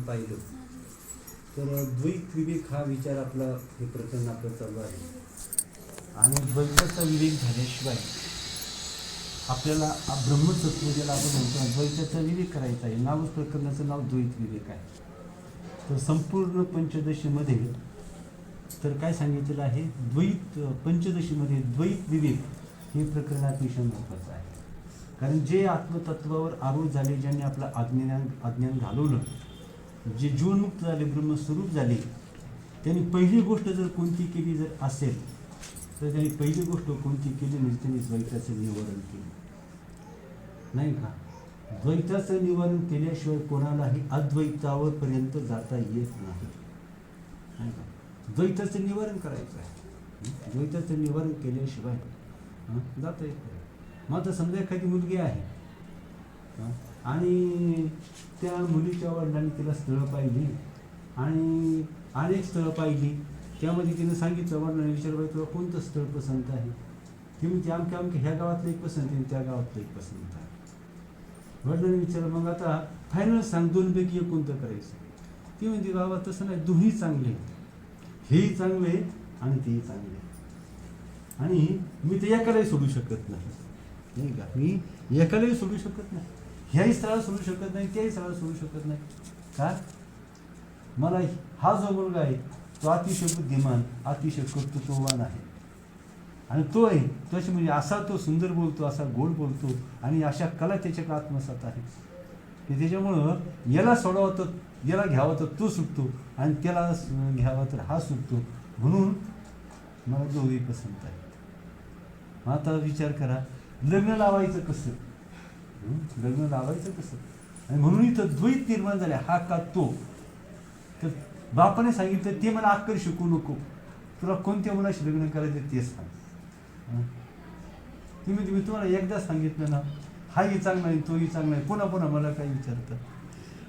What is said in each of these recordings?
पाहिलं. तर द्वैत विवेक हा विचार आपला हे प्रकरण आपलं चालू आहे. आणि द्वैताचा विवेक झाल्याशिवाय आपल्याला ब्रह्मसत्व ज्याला आपण म्हणतो द्वैताचा विवेक करायचा आहे. नावच प्रकरणाचं नाव द्वैत विवेक आहे. तर संपूर्ण पंचदशीमध्ये तर काय सांगितलेलं आहे? द्वैत पंचदशीमध्ये द्वैत विवेक हे प्रकरण अतिशय महत्त्वाचं आहे. कारण जे आत्मतत्वावर आरूढ झाले ज्यांनी आपलं अज्ञान अज्ञान घालवलं जे जीवनमुक्त झाले ब्रह्मस्वरूप झाले त्यांनी पहिली गोष्ट जर कोणती केली जर असेल तर त्यांनी पहिली गोष्ट कोणती केली म्हणजे त्यांनी द्वैताचं निवारण केलं. नाही का? द्वैताचं निवारण केल्याशिवाय कोणालाही अद्वैतावर पर्यंत जाता येत नाही. नाही का? द्वैताचं निवारण करायचं आहे. द्वैताचं निवारण केल्याशिवाय जाता येत नाही. मग आता समजा एखादी मुलगी आहे आणि त्या मुलीच्या वडिलांनी तिला स्थळं पाहिली. आणि अनेक स्थळं पाहिली. त्यामध्ये तिनं सांगितलं वडिलांनी विचारबाई तुला कोणतं स्थळ पसंत आहे? ती म्हणते आमच्या आमच्या ह्या गावातलं एक पसंत आहे त्या गावातलं एक पसंत आहे. वडिलांनी विचारलं मग आता फायनल सांग दोनपैकी एक कोणतं करायचं? ती म्हणते बाबा तसं नाही दोन्ही चांगले हेही चांगले आहे आणि तेही चांगले आहे. आणि मी ते एकालाही सोडू शकत नाही. नाही का? मी एकालाही सोडू शकत नाही. ह्याही स्थळाला सोडू शकत नाही त्याही स्थळाला सोडू शकत नाही. का? मला हा जो मुलगा आहे तो अतिशय बुद्धिमान अतिशय कर्तृत्ववान आहे. आणि तो आहे तशी म्हणजे असा तो सुंदर बोलतो असा गोड बोलतो आणि अशा कला त्याच्याकडे आत्मसात आहे. की त्याच्यामुळं याला सोडावं तर याला घ्यावं तर तो सुटतो आणि त्याला घ्यावा तर हा सुटतो. म्हणून मला दोघेही पसंत आहे. मग आता विचार करा लग्न लावायचं कसं? लग्न लावायचं कसं? आणि म्हणून इथं द्वैत निर्माण झाले. हा का तो? तर बापाने सांगितलं ते मला आकर शिकू नको. तुला कोणत्या मुलाशी लग्न करायचं ते सांग. तुम्ही तुम्ही तुम्हाला एकदा सांगितलं ना हाही चांगला आहे तोही चांगला आहे. पुन्हा पुन्हा मला काही विचारतं?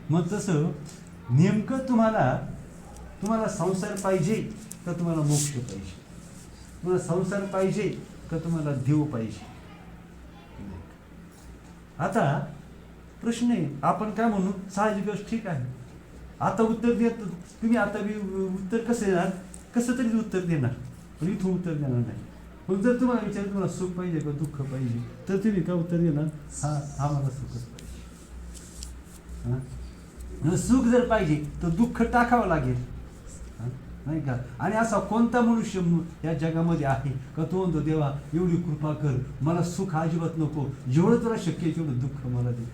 मग तसं नेमकं तुम्हाला तुम्हाला संसार पाहिजे का तुम्हाला मोक्ष पाहिजे? तुम्हाला संसार पाहिजे का तुम्हाला देव पाहिजे? आता प्रश्न आहे आपण काय म्हणू? साहजिकच ठीक आहे. आता उत्तर देत तुम्ही आता बी उत्तर कसं देणार? कसं तरी उत्तर देणार. पण इथून उत्तर देणार नाही. पण जर तुम्हाला विचार तुम्हाला सुख पाहिजे का दुःख पाहिजे तर तुम्ही का उत्तर देणार? हा हा मला सुखच पाहिजे सुख जर पाहिजे तर दुःख टाकावं लागेल. नाही का? आणि असा कोणता मनुष्य या जगामध्ये आहे? का तो म्हणतो देवा एवढी कृपा कर. मला सुख अजिबात नको. जेवढं तुला शक्य जेवढं तेवढं दुःख मला दे.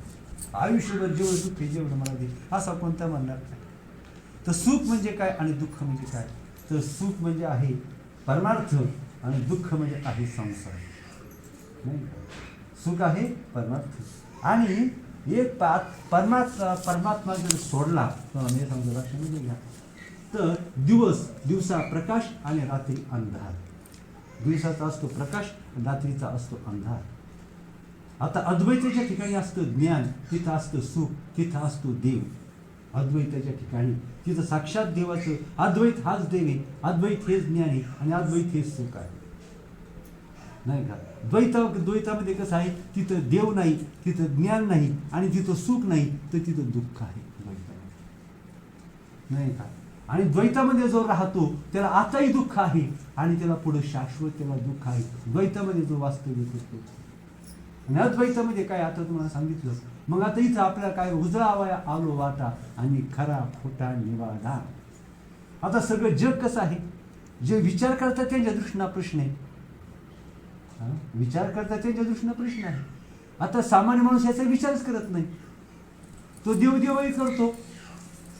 आयुष्यभर जेवढं दुःख आहे जेवढं मला दे. असा कोणता म्हणणार तर सुख म्हणजे काय आणि दुःख म्हणजे काय? तर सुख म्हणजे आहे परमार्थ आणि दुःख म्हणजे आहे संसार. नाही सुख आहे परमार्थ. आणि एक पात परमात्मा परमात्मा जर सोडला तर मी समजा म्हणजे घ्या. तर दिवस दिवसा प्रकाश आणि रात्री अंधार. दिवसाचा असतो प्रकाश रात्रीचा असतो अंधार. आता अद्वैताच्या ठिकाणी असतं ज्ञान तिथं असतं सुख तिथं असतो देव. अद्वैताच्या ठिकाणी तिथं साक्षात देवाचं अद्वैत हाच देव आहे अद्वैत हेच ज्ञान आहे आणि अद्वैत हेच सुख आहे. नाही का? द्वैता द्वैतामध्ये कसं आहे तिथं देव नाही तिथं ज्ञान नाही आणि तिथं सुख नाही तर तिथं दुःख आहे द्वैतामध्ये. नाही का? आणि द्वैतामध्ये जो राहतो त्याला आताही दुःख आहे. आणि त्याला पुढे शाश्वत त्याला दुःख आहे. द्वैतामध्ये जो वास्तविक असतो आणि अद्वैतामध्ये काय आता तुम्हाला सांगितलं? मग आता इथं आपल्याला काय उजळावया आलो वाटा आणि खरा खोटा निवाडा. आता सगळं जग कसं आहे? जे विचार करतात त्यांच्या दृष्टीनं प्रश्न आहे. विचार करतात त्यांच्या दृष्टीनं प्रश्न आहे. आता सामान्य माणूस याचा विचारच करत नाही. तो देवदेवही करतो.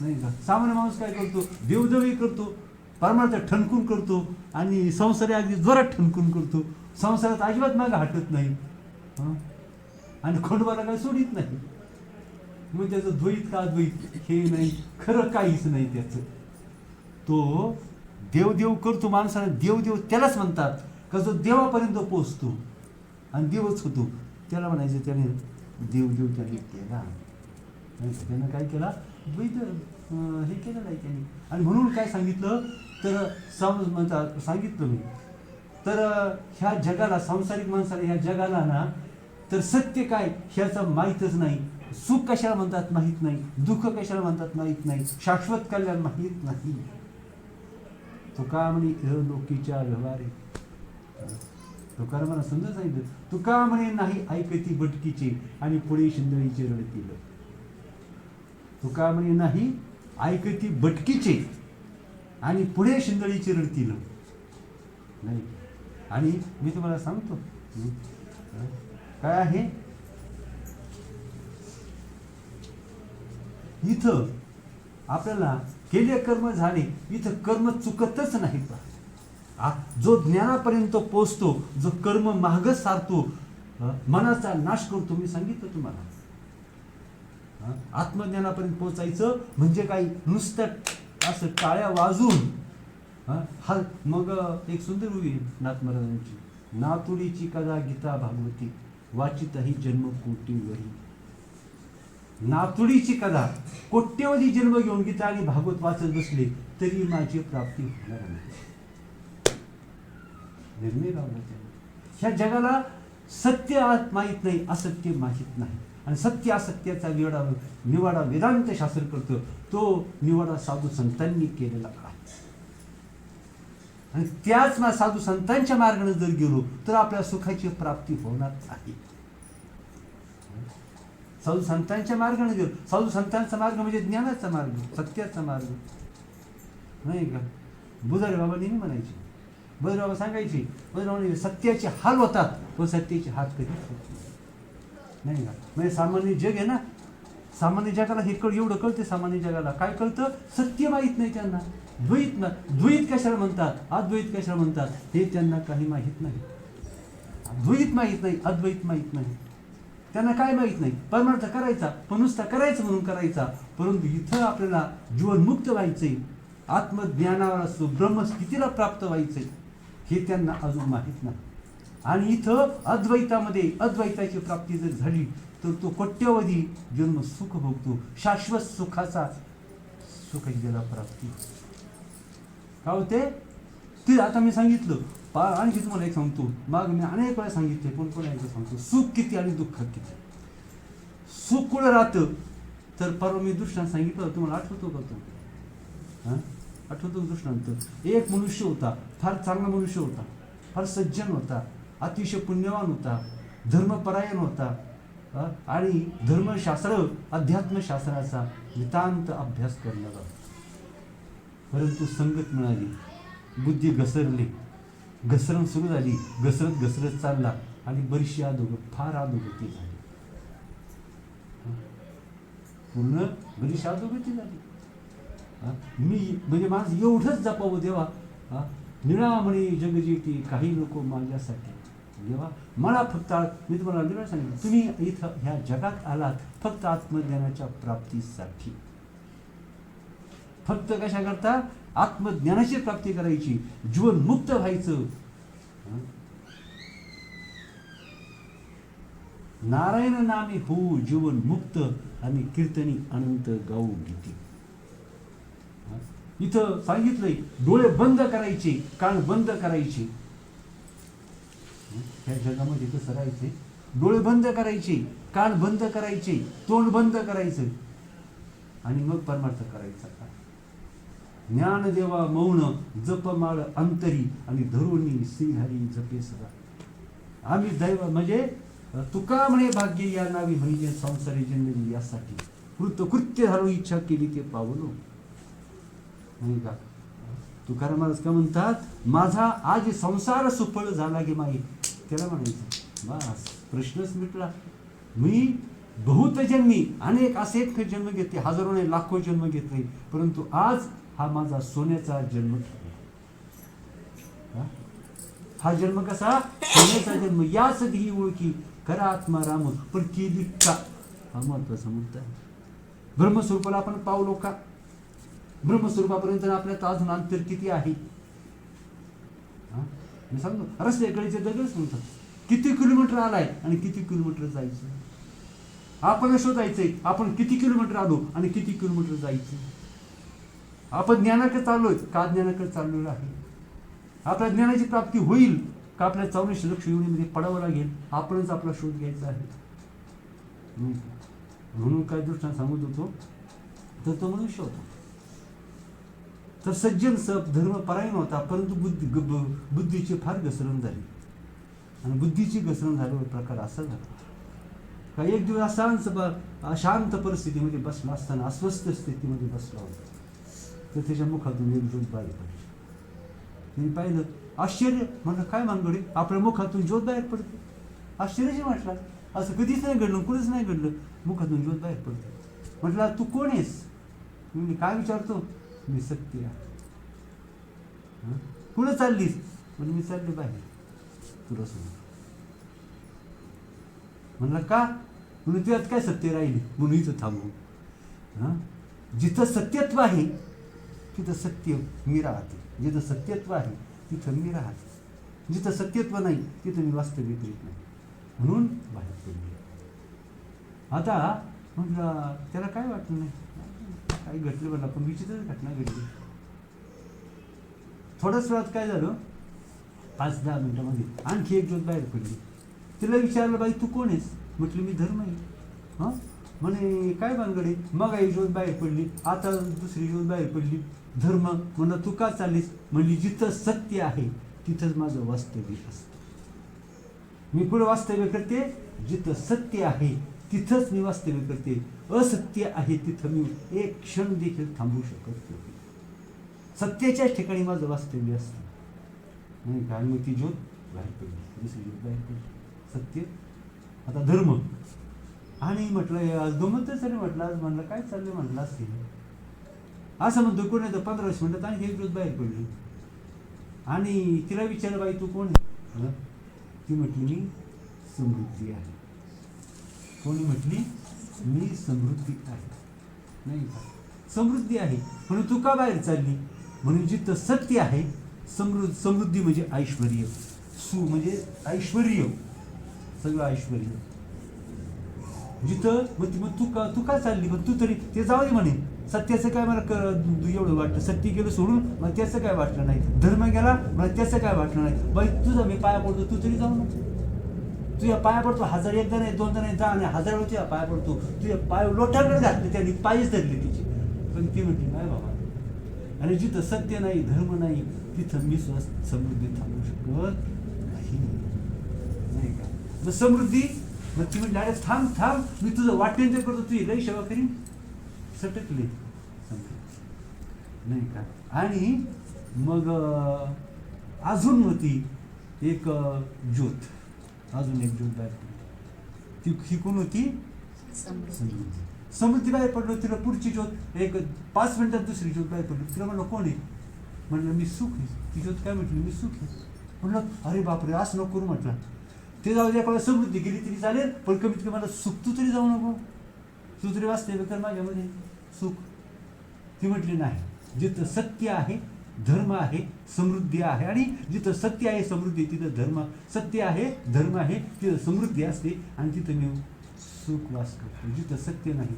नाही का? सामान्य माणूस काय करतो? देवदेवही करतो परमार्थ ठणकून करतो आणि संसारी अगदी जोरात ठणकून करतो. संसारात अजिबात मागं हटत नाही. आणि खोंडवाला काय सोडित नाही. मग त्याचं द्वैत का द्वैत हे नाही खरं काहीच नाही त्याचं. तो देवदेव करतो माणसाला देवदेव त्यालाच म्हणतात. का जो देवापर्यंत पोचतो आणि देवच होतो त्याला म्हणायचं त्याने देवदेव त्याने केला. त्यानं काय केला? द्वैत हे केलं आहे त्यांनी. आणि म्हणून काय सांगितलं? तर सम म्हणतात सांगितलं मी. तर ह्या जगाला सांसारिक माणसाला ह्या जगाला ना तर सत्य काय? ह्याचं माहीतच नाही. सुख कशाला म्हणतात? माहीत नाही. दुःख कशाला म्हणतात? माहीत नाही. शाश्वत कल्याण माहीत नाही. तुका म्हणे लोकीच्या व्यवहारे. तुकाराम मला समजा सांगितलं. तुका म्हणे नाही ऐकती बटकीचे आणि पुढे शिंदळीचे रडतील. तुका म्हणे नाही ऐकती बटकीचे. आणि पुढे शिंदळीचे रडतील नाही. आणि मी तुम्हाला सांगतो. काय आहे? इथं आपल्याला केले कर्म झाले इथं कर्म चुकतच नाही. पहा. आ, जो ज्ञानापर्यंत पोचतो जो कर्म मागच सारतो मनाचा नाश करतो मी सांगितलं तुम्हाला. आत्मज्ञानापर्यंत पोचायचं म्हणजे काही नुसतं असं टाळ्या वाजून हा? मग एक सुंदर उभी नाथ महाराजांची नातुडीची कदा गीता भागवती. वाचित ही जन्म कोटीवरी. नातुडीची कदा कोट्यवधी जन्म घेऊन गीता आणि भागवत वाचत बसले तरी माझी प्राप्ती होणार नाही. निर्णय लावला ह्या जगाला सत्य माहीत नाही असत्य माहीत नाही. आणि सत्य असत्याचा निवाडा निवाडा वेदांत शास्त्र करतो तो निवाडा साधू संतांनी केलेला आहे. आणि त्याच साधू संतांच्या मार्गाने जर गेलो तर आपल्या सुखाची प्राप्ती होणार आहे साधू संतांच्या मार्गाने गेलो साधू संतांचा मार्ग म्हणजे ज्ञानाचा मार्ग सत्याचा मार्ग. नाही का? बुधारे बाबा नेहमी म्हणायचे. बुधारे बाबा सांगायचे बुधारे सत्याचे हाल होतात व सत्याचे हात कधी होत नाही. ना. का म्हणजे सामान्य जग आहे ना. सामान्य जगाला हे कळ एवढं कळते सामान्य जगाला. काय कळतं? सत्य माहीत नाही त्यांना. द्वैत ना द्वैत कशाला म्हणतात? अद्वैत कशाला म्हणतात? हे त्यांना काही माहीत नाही. द्वैत माहीत नाही अद्वैत माहीत नाही. त्यांना काय माहीत नाही? परमार्थ करायचा पनुसता नुसता करायचं म्हणून करायचा. परंतु इथं आपल्याला जीवनमुक्त व्हायचंय. आत्मज्ञानावर असतो ब्रह्मस्थितीला प्राप्त व्हायचंय. हे त्यांना अजून माहीत नाही. आणि इथं अद्वैतामध्ये अद्वैताची प्राप्ती जर झाली तर तो कोट्यवधी जन्म सुख भोगतो. शाश्वत सुखाचा सुख ज्याला प्राप्ती. काय होते? ते आता मी सांगितलं. पा आणखी तुम्हाला एक सांगतो. माग मी अनेक वेळा सांगितले पण कोण एकदा सांगतो. सुख किती आणि दुःख किती? सुख कुठं राहतं? तर परवा मी दृष्टांत सांगितलं तुम्हाला आठवतो का तो? हां? आठवतो दृष्टांत? एक मनुष्य होता. फार चांगला मनुष्य होता. फार सज्जन होता. अतिशय पुण्यवान होता. धर्मपरायण होता. आणि धर्मशास्त्र अध्यात्मशास्त्राचा नितांत अभ्यास करणारा परंतु संगत मिळाली. बुद्धी घसरली. घसरण सुरू झाली. घसरत घसरत चालला आणि बरीचशी अधोगत फार अधोगती झाली. पूर्ण बरीचशी अधोगती झाली. मी म्हणजे माझं एवढंच जपावं देवा. निळा म्हणे जगजेती काही लोक माझ्यासाठी. देवा मला फक्त मी तुम्हाला निळा सांगितलं तुम्ही इथं ह्या जगात आलात फक्त आत्मज्ञानाच्या प्राप्तीसाठी. फक्त कशा करता आत्मज्ञानाची प्राप्ती करायची. जीवन मुक्त व्हायचं. नारायण नामे हो जीवन मुक्त आणि कीर्तनी अनंत गाऊ गीती. इथं सांगितलंय डोळे बंद करायचे कान बंद करायचे. ह्या जगामध्ये कसं राहायचंय डोळे बंद करायचे कान बंद करायचे तोंड बंद करायचं. आणि मग परमार्थ करायचा. का ज्ञानदेवा मौन जपमाळ अंतरी आणि धरुणी श्रीहरी जपे सदा. आम्ही दैव म्हणजे तुका म्हणे भाग्य या नावी म्हणजे संसारी जन्मली यासाठी. कृत कृत्य झालो इच्छा केली ते पावलो. नाही का? तुकाराम महाराज का म्हणतात माझा आज संसार सुफळ झाला की माई. त्याला म्हणायचं बस प्रश्नच मिटला. मी बहुत जन्मी अनेक असेक जन्म घेतले हजारो नाही लाखो जन्म घेतले परंतु आज हा माझा सोन्याचा जन्म ठरला. हा? हा जन्म कसा? सोन्याचा जन्म. याच ही ओळखी करा आत्मा राम पण केली का हा महत्त्वाचा मुद्दा आहे. ब्रह्मस्वरूपाला आपण पावलो का? ब्रह्मस्वरूपापर्यंत आपल्यात अजून अंतर किती आहे? मी सांगतो रस्त्याकडेचे दगडच म्हणतात. किती किलोमीटर आलाय आणि किती किलोमीटर जायचं? आपण शोधायचंय आपण किती किलोमीटर आलो आणि किती किलोमीटर जायचं? आपण ज्ञानाकडे चाललोय का ज्ञानाकडे चाललेलो आहे? आपल्या ज्ञानाची प्राप्ती होईल का आपल्या चौऱ्याऐंशी लक्ष योजनेमध्ये पडावं लागेल? आपणच आपला शोध घ्यायचा आहे. म्हणून काय दृष्टीनं सांगत होतो तर तो मनुष्य होता. तर सज्जन सप धर्मपरायण होता परंतु बुद्धी ग- बुद्धीची फार घसरण झाली. आणि बुद्धीची घसरण झाल्यावर प्रकार असा झाला. का एक दिवस अशांत अशांत परिस्थितीमध्ये बसला असताना अस्वस्थ स्थितीमध्ये बसला होता. तर त्याच्या मुखातून एक ज्योत बाहेर पडली. त्यांनी पाहिलं आश्चर्य! म्हटलं काय मानगडे आपल्या मुखातून ज्योत बाहेर पडते. आश्चर्यच म्हटलं असं कधीच नाही घडलं कुणीच नाही घडलं. मुखातून ज्योत बाहेर पडते म्हटलं तू कोण आहेस? मी काय विचारतो? मी सत्य कुठं चाललीस पण मी चालली बाहेर. तुला समोर म्हणलं का? म्हणून तुझ्यात काय सत्य राहिली? म्हणून इथं थांबू हां? जिथं सत्यत्व आहे तिथं सत्य मी राहते. जिथं सत्यत्व आहे तिथं मी राहते. जिथं सत्यत्व नाही तिथं मी वास्तविक येत नाही. म्हणून बाहेर पडली. आता म्हटलं त्याला काय वाटलं नाही? काही घटलं म्हणलं पण विचित्रच घटना घडली. थोड्याच वेळात काय झालं? पाच दहा मिनिटामध्ये आणखी एक ज्योत बाहेर पडली. तिला विचारलं बाई तू कोण आहेस? म्हटलं मी धर्म आहे. हां? म्हणे काय भानगडे मग एक ज्योत बाहेर पडली. आता दुसरी ज्योत बाहेर पडली. धर्म? म्हणा तू का चाललीस? म्हणली जिथं सत्य आहे तिथंच माझं वास्तव्य असतं. मी पुढे वास्तव्य करते जिथं सत्य आहे तिथंच मी करते. असत्य आहे तिथं मी एक क्षण देखील थांबू शकत नाही. सत्याच्याच ठिकाणी माझं वास्तव्य असतं. नाही का मग ती ज्योत बाहेर पडली. दुसरी ज्योत बाहेर पडली. सत्य आता धर्म. आणि म्हटलं आज गमतच आहे म्हटलं आज म्हणलं काय चाललं म्हटलं असेल असं म्हणतो कोण आहे तर पंधरा वीस मिनिटात आणखी ज्योत बाहेर पडली. आणि तिला विचारलं बाई तू कोण आहे? ती म्हटली मी समृद्धी आहे. कोणी म्हटली मी समृद्धी आहे. नाही का? समृद्धी आहे. म्हणून तू का बाहेर चालली? म्हणून जिथं सत्य आहे समृद्ध समृद्धी म्हणजे ऐश्वर सु म्हणजे ऐश्वर सगळं ऐश्वर जिथं मग ती- मग तू का तू का चालली? मग तू तरी ते जाऊ दे म्हणे. सत्याचं काय मला क- एवढं वाटतं सत्य गेलं सोडून मला त्याचं काय वाटलं नाही? धर्म गेला मला त्याचं काय वाटलं नाही? बाई तुझं मी पाया पडतो तू तरी जाऊ नको. तुझ्या पाया पडतो हजार एकदा नाही दोनदा नाही जा नाही हजार वेळ तुझ्या पाया पडतो. तुझ्या पाय लोटाकडे घातले त्यांनी पायच धरले तिची. पण ती म्हटली नाही बाबा. आणि जिथं सत्य नाही धर्म नाही तिथं मी स्वस्त समृद्धी थांबू शकत नाही. नाही का? मग समृद्धी मग ती म्हटली अरे थांब थांब मी तुझं वाटेन ते करतो तुझी लई सेवा करीन. सटकले. नाही का? आणि मग अजून होती एक ज्योत. अजून एक ज्योत बाहेर पडली ती ही कोण होती? बाहेर पडलो तिला पुढची ज्योत एक पाच मिनिटात दुसरी ज्योत बाहेर पडली. तिला म्हणलं कोण आहे? म्हणलं मी सुख आहे. ती ज्योत काय म्हटली? मी सुख आहे. म्हणलं अरे बापरे असं नको करू म्हटलं. ते जाऊ द्या समृद्धी गेली तरी चालेल पण कमीत कमी मला सुख तू तरी जाऊ नको. तू तरी वाचते कर माझ्यामध्ये. सुख. ती म्हटली नाही. जिथं सत्य आहे धर्म आहे समृद्धी आहे. आणि जिथं सत्य आहे समृद्धी तिथं धर्म. सत्य आहे धर्म आहे तिथं समृद्धी असते आणि तिथं मी सुख वास करतो. जिथं सत्य नाही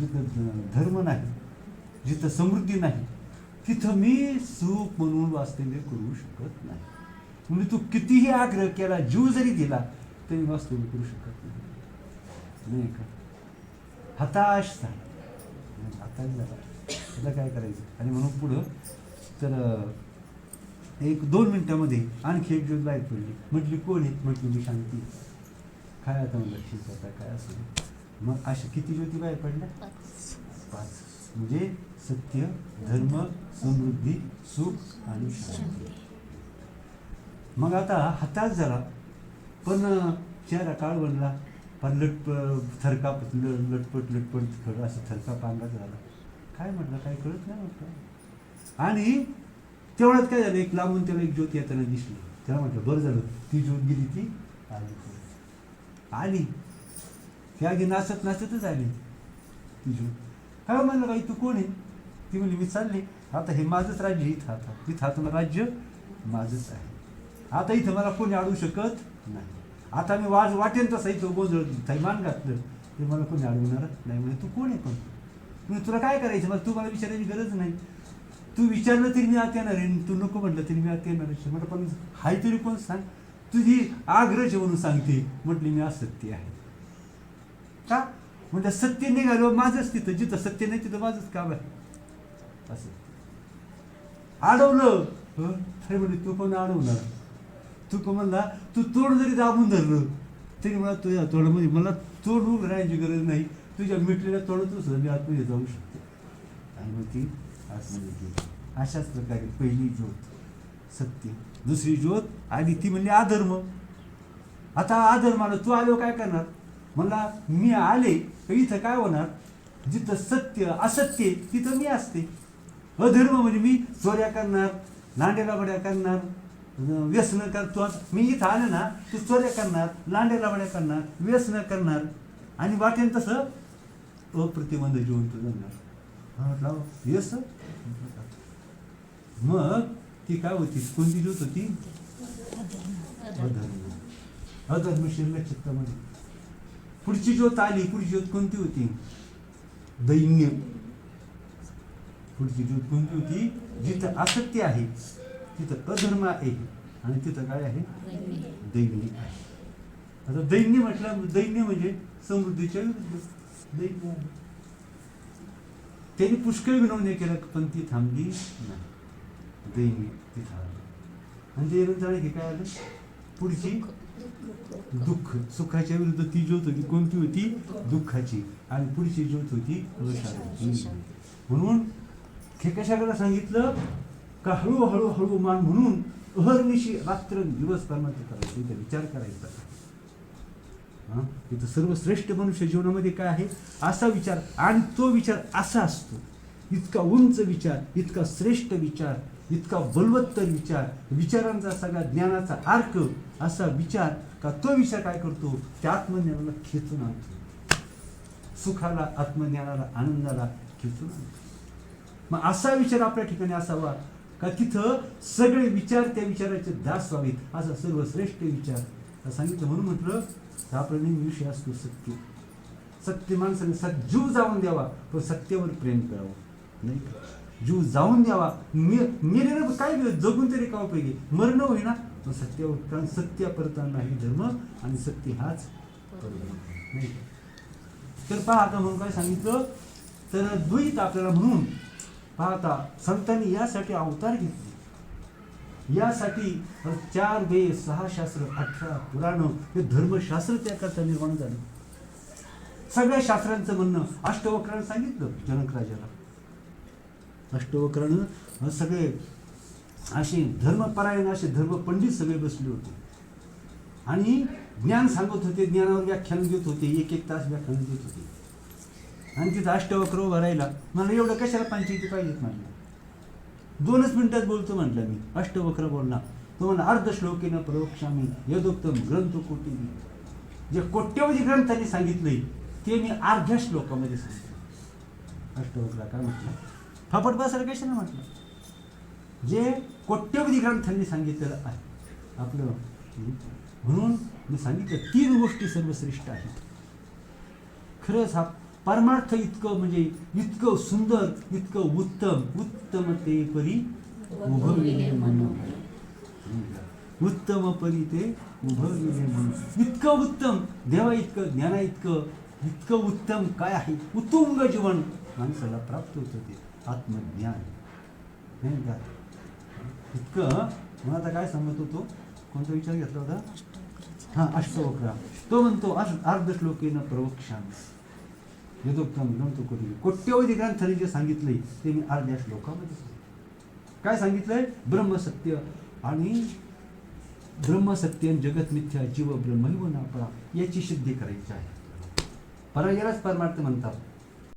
जिथं धर्म नाही जिथं समृद्धी नाही तिथं मी सुख म्हणून वास्तव्य करू शकत नाही. म्हणजे तू कितीही आग्रह केला जीव जरी दिला तरी वास्तव्य करू शकत नाही. नाही का? हताश झाला. हताश झाला. त्याला काय करायचं? आणि म्हणून पुढं तर एक दोन मिनटामध्ये आणखी एक ज्योत बाहेर पडली. म्हटली कोण आहेत म्हटली मी शांती. काय आता म्हणलं ठीक आता काय असेल मग अशा किती ज्योती बाहेर पडल्या? पाच. म्हणजे सत्य धर्म समृद्धी सुख आणि शांती. मग आता हताश झाला. पण चेहरा काळ बनला. पण लटप थरकाप ल- लटपट लटपट खरं असं थरकाप अंगात झाला. काय म्हटलं काय कळत नाही म्हटलं? आणि तेवढ्यात काय झालं एक लांबून त्याला एक ज्योत येताना दिसली. त्याला म्हटलं बरं झालं ती ज्योत गेली ती आली. आली. ती आगी नाचत नाचतच आली ती ज्योत. काय म्हणलं बाई तू कोण आहे? ती म्हणली मी चालली. आता हे माझंच राज्य इथं आता. तिथं आता राज्य माझंच आहे. आता इथं मला कोणी अडवू शकत नाही. आता मी वाज वाटेन तसं इथं गोंधळ थैमान घातलं. ते मला कोणी अडवणार नाही. म्हणजे तू कोण आहे पण? तुला काय करायचं? मला तू मला विचारायची गरज नाही. तू विचारलं तरी मी आत येणार आहे. तू नको म्हटलं तरी मी आत येणार आहे. म्हटलं पण हाय तरी कोण सांग? तुझी आग्रह म्हणून सांगते म्हटली मी असत्य आहे. का? म्हणजे सत्य निघालो माझंच तिथं. जिथं सत्य नाही तिथं माझंच काम आहे. असं. अडवलं. अरे म्हणजे तू पण अडवणार. तू पण म्हणला तू तोंड जरी दाबून धरलं तरी मला तुझ्या तोडामध्ये मला तोंड राहायची गरज नाही. तुझ्या मिटलेल्या तोंडातून सुद्धा मी आतमध्ये जाऊ शकतो. आणि मग ती असं गेली अशाच प्रकारे पहिली ज्योत सत्य. दुसरी ज्योत आली ती म्हणली अधर्म. आता अधर्माला तू आलो काय करणार? मला मी आले तर इथं काय होणार? जिथं सत्य असत्य आहे, तिथं मी असते. अधर्म म्हणजे मी चोऱ्या करणार लांडेलाबड्या करणार व्यसन करतो. मी इथं आलं ना तू चोऱ्या करणार लांडेलाबड्या करणार व्यसन करणार. आणि वाटेन तसं अप्रतिबंध जीवन तू जगणार हा म्हटलं व्यसन मग ती काय होती? कोणती ज्योत होती अधर्म. अधर्म शिरल्या चित्तामध्ये. पुढची ज्योत आली. पुढची ज्योत कोणती होती? दैन्य. पुढची ज्योत कोणती होती? जिथं असत्य आहे तिथं अधर्म आहे. आणि तिथं काय आहे? दैन्य आहे. आता दैन्य म्हटलं दैन्य म्हणजे समृद्धीच्या विरुद्ध दैन्य आहे. त्यांनी पुष्कळ विनवण्या केलं पण ती थांबली नाही दैन्य तिथं थांबली आणि ते नंतर हे काय आलं पुढची दुःख सुखाच्या विरुद्ध ती ज्योत होती कोणती होती दुःखाची आणि पुढची ज्योत होती म्हणून खेकशाकडे सांगितलं का हळूहळू हळू मान म्हणून अहर्निशी रात्र दिवस कर्माचं करायचं विचार करायचा तिथं इथं सर्वश्रेष्ठ मनुष्य जीवनामध्ये काय आहे? असा विचार आणि तो विचार असा असतो. इतका उंच विचार इतका श्रेष्ठ विचार इतका बलवत्तर विचार विचारांचा सगळा ज्ञानाचा अर्क असा विचार का तो विचार काय करतो? त्या आत्मज्ञानाला खेचून आणतो. सुखाला आत्मज्ञानाला आनंदाला खेचून आणतो. मग असा विचार आपल्या ठिकाणी असावा का तिथं सगळे विचार त्या विचाराचे दास व्हावेत? असा सर्वश्रेष्ठ विचार. सांगितलं म्हणून म्हटलं त्याप्रमाणे विषय असतो सत्य. सत्य माणसाने सत जीव जाऊन द्यावा पण सत्यावर प्रेम करावं. नाही का? जीव जाऊन द्यावा. मी मेलेलं काय जगून तरी का पाहिजे मरण होईना. पण सत्यावर कारण सत्य परता नाही धर्म आणि सत्य हाच नाही तर पहा आता म्हणून काय सांगितलं? तर द्वैत आपल्याला म्हणून पाहता संतांनी यासाठी अवतार घेतले. यासाठी चार वेद सहा शास्त्र अठरा पुराण हे धर्मशास्त्र त्याकरता निर्माण झालं. सगळ्या शास्त्रांचं म्हणणं अष्टवक्रानं सांगितलं जनक राजाला. अष्टवक्रानं सगळे असे धर्मपरायण असे धर्मपंडित सगळे बसले होते. आणि ज्ञान सांगत होते ज्ञानावर व्याख्यान देत होते एक एक तास व्याख्यान देत होते. आणि तिथं अष्टवक्र उभा राहिला. मला एवढं कशाला पंचायती पाहिजेत म्हटलं दोनच मिनिटात बोलतो म्हटलं मी. अष्टवक्र बोलला. तो म्हणला अर्ध श्लोकेनं प्रवक्षामी यदोक्तम ग्रंथ कोटी जे कोट्यवधी ग्रंथांनी सांगितले ते मी अर्ध्या श्लोकामध्ये सांगितलं अष्टवक्रा काय म्हटलं? फापट बसायला कशाला म्हटलं जे कोट्यवधी ग्रंथांनी सांगितलेलं आहे आपलं म्हणून मी सांगितलं तीन गोष्टी सर्वश्रेष्ठ आहेत. खरंच हा परमार्थ इतकं म्हणजे इतकं सुंदर इतकं उत्तम उत्तम ते परी उभविले म्हणून. उत्तम परी ते उभविले म्हणून. इतकं उत्तम देवा इतकं ज्ञाना इतकं इतकं उत्तम काय आहे? उत्तुंग जीवन. माणसाला प्राप्त होतं ते. आत्मज्ञान. नाही का? इतकं मग आता काय सांगत होतो? कोणता विचार घेतला होता? हा अष्टवक्रा. तो म्हणतो अर्ध श्लोकेनं प्रवक्षामी यथोक्तम ग्रंथ कोटी कोट्यवधी ग्रंथाने जे सांगितले ते मी अर्ध्या श्लोकामध्ये सांगितलं काय सांगितलंय? ब्रह्मसत्य आणि ब्रह्मसत्य जगत मिथ्या जीव ब्रह्मैव नापरा याची सिद्धी करायची आहे. परा यालाच परमार्थ म्हणतात.